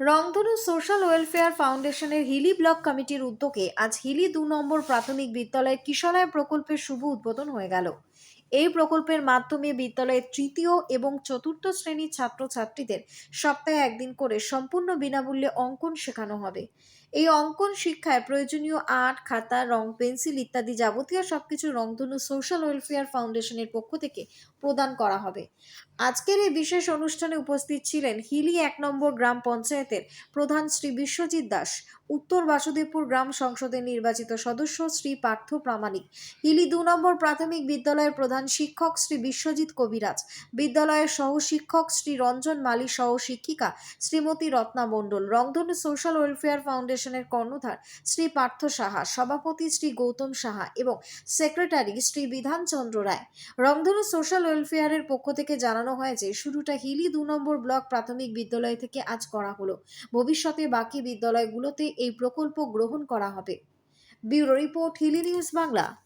রংধনু social welfare ফাউন্ডেশনের Hili block কমিটির উদ্যোগে আজ হিলি দু নম্বর প্রাথমিক বিদ্যালয়ের কিশলয় প্রকল্পের শুভ উদ্বোধন হয়ে গেল। এই প্রকল্পের মাধ্যমে বিদ্যালয়ের তৃতীয় এবং চতুর্থ শ্রেণির ছাত্রছাত্রীদের সপ্তাহে একদিন করে সম্পূর্ণ বিনামূল্যে অঙ্কন শেখানো হবে। এই অঙ্কন শিক্ষায় প্রয়োজনীয় আর্ট, খাতা, রং, পেন্সিল ইত্যাদি যাবতীয় সবকিছু রংধনু সোশ্যাল ওয়েলফেয়ার ফাউন্ডেশনের পক্ষ থেকে প্রদান করা হবে। আজকের এই বিশেষ অনুষ্ঠানে উপস্থিত ছিলেন হিলি এক নম্বর গ্রাম পঞ্চায়েতের প্রধান শ্রী বিশ্বজিৎ দাস, উত্তর বাসুদেবপুর গ্রাম সংসদের নির্বাচিত সদস্য শ্রী পার্থ প্রামাণিক, হিলি দু নম্বর প্রাথমিক বিদ্যালয়ের প্রধান শিক্ষক শ্রী বিশ্বজিৎ কবিরাজ, বিদ্যালয়ের সহ শিক্ষক শ্রী রঞ্জন মালি সহ শিক্ষিকা শ্রীমতী রত্না মণ্ডল, রংধনু সোশ্যাল ওয়েলফেয়ার ফাউন্ডেশনের কর্ণধার শ্রী পার্থ সাহা, সভাপতি শ্রী গৌতম সাহা এবং সেক্রেটারি শ্রী বিধানচন্দ্র রায়। রংধনু সোশ্যাল ওয়েলফেয়ারের পক্ষ থেকে জানানো হয় যে, শুরুটা হিলি দু নম্বর ব্লক প্রাথমিক বিদ্যালয় থেকে আজ করা হলো। ভবিষ্যতে বাকি বিদ্যালয়গুলোতে এই প্রকল্প গ্রহণ করা হবে। Bureau report, Hili news Bangla.